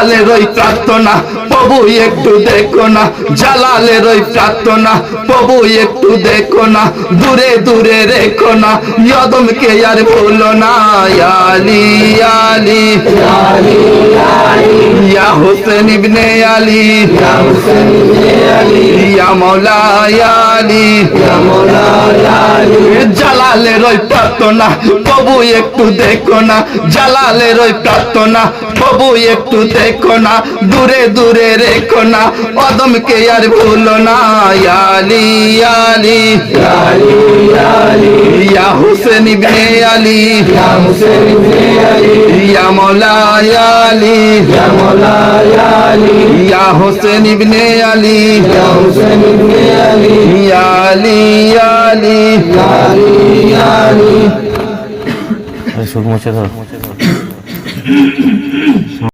জালালের ওই প্রার্থনা, প্রভু একটু দেখো না। জালালের ওই প্রার্থনা, প্রভু একটু দেখো না। দূরে দূরে রেখো না। ইয়দমকে আর ভুলো না। আলি আলি ইয়া হোসেন ইবনে আলী। ইয়া মৌলা ইয়া আলী। জালালের ওই প্রার্থনা, প্রভু একটু দেখো না। জালালের ওই প্রার্থনা, প্রভু একটু দেখো না। দূরে দূরে রেখো না। অদমকে আর ভুলো না। আলি আলি ইয়া হুসেন ইবনে আলী। ইয়া মৌলা ইয়া আলী ইয়া হোসেন ইবনে আলী। ইয়া হুসেন ইবনে আলী। ইয়া আলী সুখ মুছে ধর।